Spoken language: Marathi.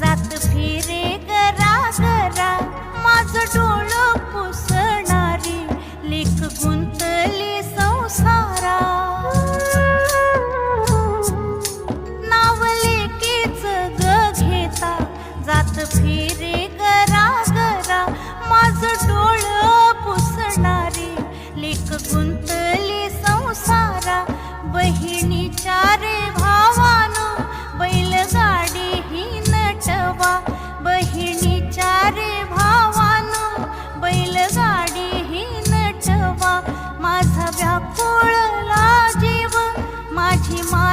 जात फिरे करा गरा. माझ डोळ पुसणारी लेख गुंतली संसारा. घेता. जात फिरे गरा डोळ पुसणारी लेख गुंतली संसारा. व्याकुळला जीव माझी मा